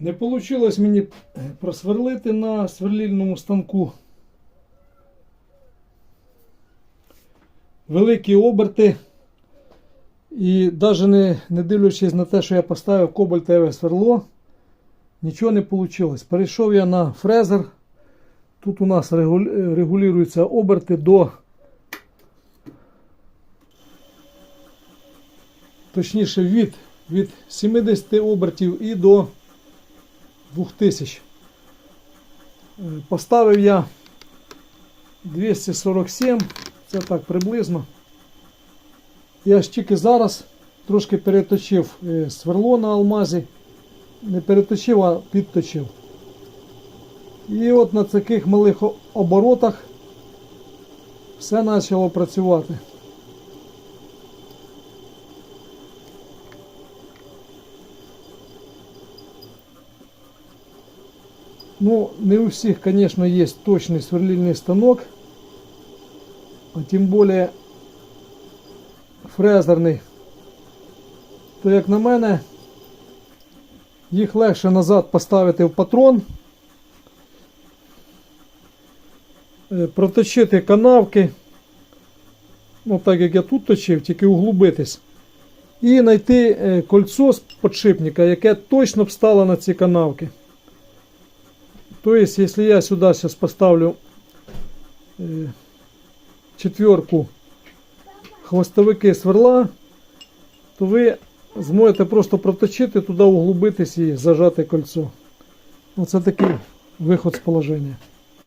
Не вийшло мені просверлити на сверлильному станку. Великі оберти. І навіть не, не дивлячись на те, що я поставив кобальтове сверло, нічого не вийшло. Перейшов я на фрезер. Тут у нас регулюються оберти до. Точніше від, від 70 обертів і до 2000. Е, Поставив я 247, це так приблизно. Я ж тільки зараз трошки переточив е, сверло на алмазі. Не переточив, а підточив. І от на таких малих оборотах все почало працювати. Ну, не у всіх, конечно, есть точный сверлильный станок, а тем более фрезерний. То, як на мене, їх легше назад поставити в патрон, е, проточити канавки, ну так як я тут точив, тільки углубитись. І знайти е, кольцо з подшипника, яке точно б стало на ці канавки. То есть, если я сюда сейчас поставлю э, четверку хвостовики сверла, то ви зможете просто проточити туди, углубитись і зажати кольцо. Оце такий виход з положення.